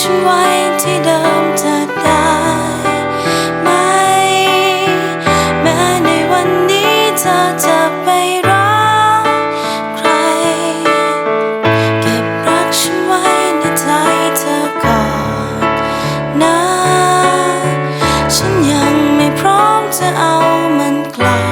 ฉันไว้ที่เดิมเธอได้ไหม แม้ในวันนี้เธอจะไปรักใคร เก็บรักฉันไว้ในใจเธอก่อนนะ ฉันยังไม่พร้อมจะเอามันกลับ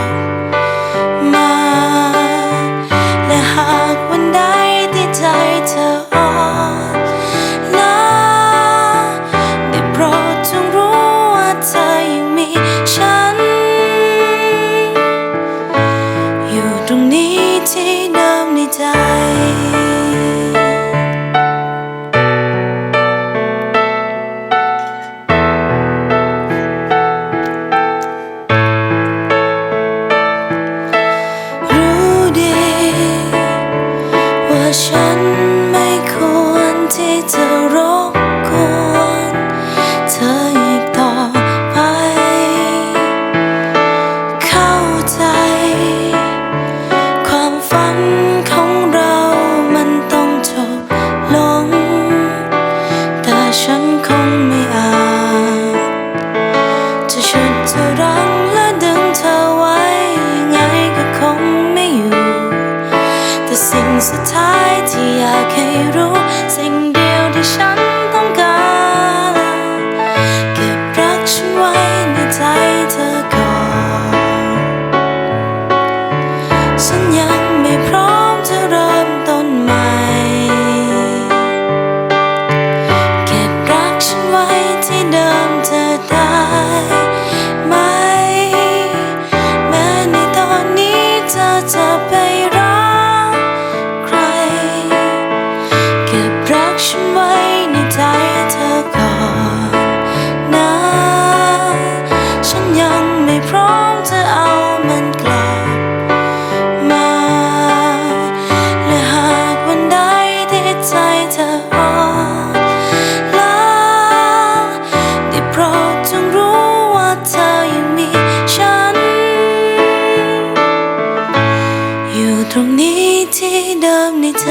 ท้ายที่อยากให้รู้ สิ่งเดียวที่ฉัน รงนี้ที่เดิมในใจ